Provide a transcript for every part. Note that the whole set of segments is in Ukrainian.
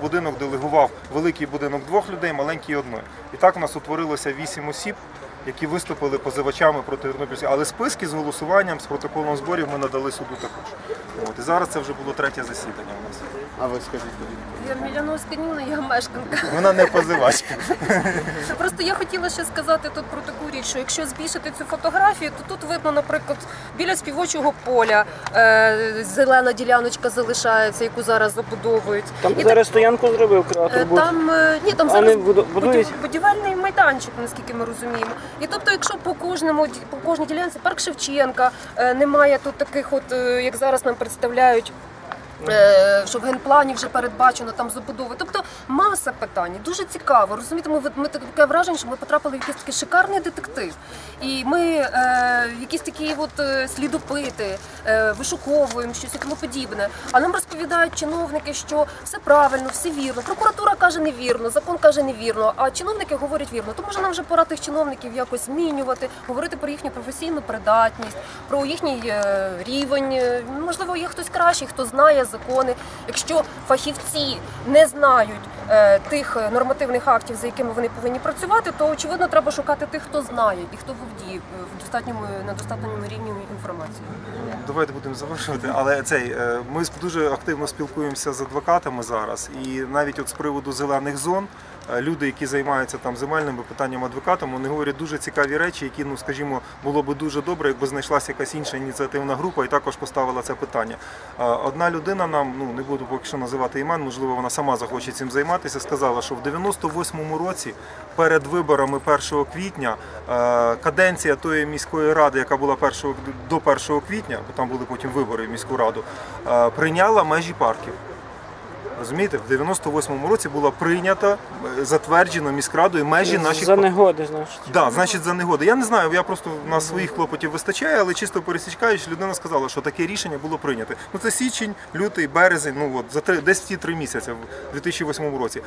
Будинок делегував великий будинок двох людей, маленький одної. І так у нас утворилося вісім осіб, які виступили позивачами проти Тернопільської. Але списки з голосуванням, з протоколом зборів ми надали суду також. От. І зараз це вже було третє засідання у нас. А ви скажіть? Я Міляновська Ніна, я мешканка. Вона не позивачка. Просто я хотіла ще сказати тут про таку річ, що якщо збільшити цю фотографію, то тут видно, наприклад, біля співочого поля е, зелена діляночка залишається, яку зараз забудовують. Там І зараз стоянку зробив Е, креатор був. Там е, ні, там А зараз не буду- будують? будівельний майданчик, наскільки ми розуміємо. І тобто, якщо по кожному по кожній ділянці парк Шевченка е, немає тут таких, от е, як зараз нам представляють. Е, Що в генплані вже передбачено там забудови. Тобто маса питань. Дуже цікаво. Розумієте, ми, ми таке враження, що ми потрапили в якийсь такий шикарний детектив. І ми е, якісь такі от е, слідопити, е, вишуковуємо щось і тому подібне. А нам розповідають чиновники, що все правильно, все вірно. Прокуратура каже невірно, закон каже невірно, а чиновники говорять вірно. То може нам вже пора тих чиновників якось змінювати, говорити про їхню професійну придатність, про їхній е, рівень. Можливо, є хтось кращий, хто знає закони. Якщо фахівці не знають е, тих е, нормативних актів, за якими вони повинні працювати, то очевидно треба шукати тих, хто знає і хто володіє е, в достатньому на достатньому рівні інформації. Давайте будемо завершувати. Але цей ми дуже активно спілкуємося з адвокатами зараз, і навіть от з приводу зелених зон. Люди, які займаються там земельними питаннями адвокатом, вони говорять дуже цікаві речі, які, ну скажімо, було би дуже добре, якби знайшлася якась інша ініціативна група і також поставила це питання. Одна людина нам, ну не буду поки що називати імен, можливо, вона сама захоче цим займатися. Сказала, що в 98-му році, перед виборами 1 квітня, каденція тої міської ради, яка була 1, до 1 квітня, бо там були потім вибори в міську раду, прийняла межі парків. Розумієте, в 98-му році була прийнята, е, затверджена міськрадою межі наших За негоди, значить. Да, значить, за негоди. Я не знаю, я просто на своїх клопотів вистачає, але чисто пересічкаючи, людина сказала, що таке рішення було прийнято. Ну це січень, лютий, березень, ну от за три, десь ті три місяці в 2008 році.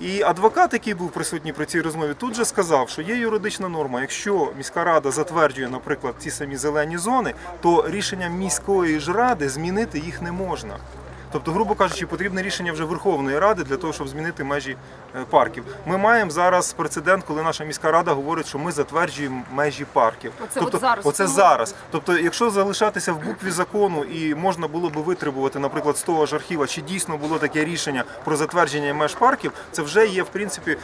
І адвокат, який був присутній при цій розмові, тут же сказав, що є юридична норма. Якщо міська рада затверджує, наприклад, ті самі зелені зони, то рішенням міської ж ради змінити їх не можна. Тобто, грубо кажучи, потрібне рішення вже Верховної Ради для того, щоб змінити межі е, парків. Ми маємо зараз прецедент, коли наша міська рада говорить, що ми затверджуємо межі парків. Оце тобто, от зараз. оце зараз. Тобто, якщо залишатися в букві закону і можна було би витребувати, наприклад, з того ж архіва, чи дійсно було таке рішення про затвердження меж парків, це вже є в принципі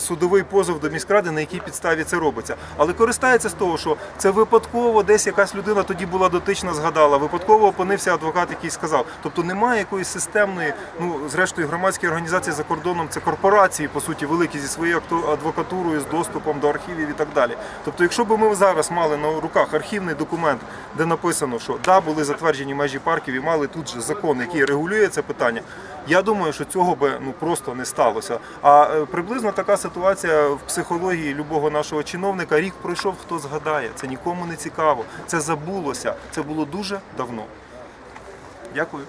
судовий позов до міськради, на якій підставі це робиться. Але користається з того, що це випадково десь якась людина тоді була дотична, згадала, випадково опинився адвокат, який сказав. Тобто немає якоїсь системної, ну зрештою, громадські організації за кордоном це корпорації, по суті, великі зі своєю адвокатурою, з доступом до архівів і так далі. Тобто, якщо б ми зараз мали на руках архівний документ, де написано, що да, були затверджені межі парків і мали тут же закон, який регулює це питання. Я думаю, що цього би ну просто не сталося. А е, приблизно така ситуація в психології любого нашого чиновника. Рік пройшов, хто згадає. Це нікому не цікаво. Це забулося. Це було дуже давно. Дякую.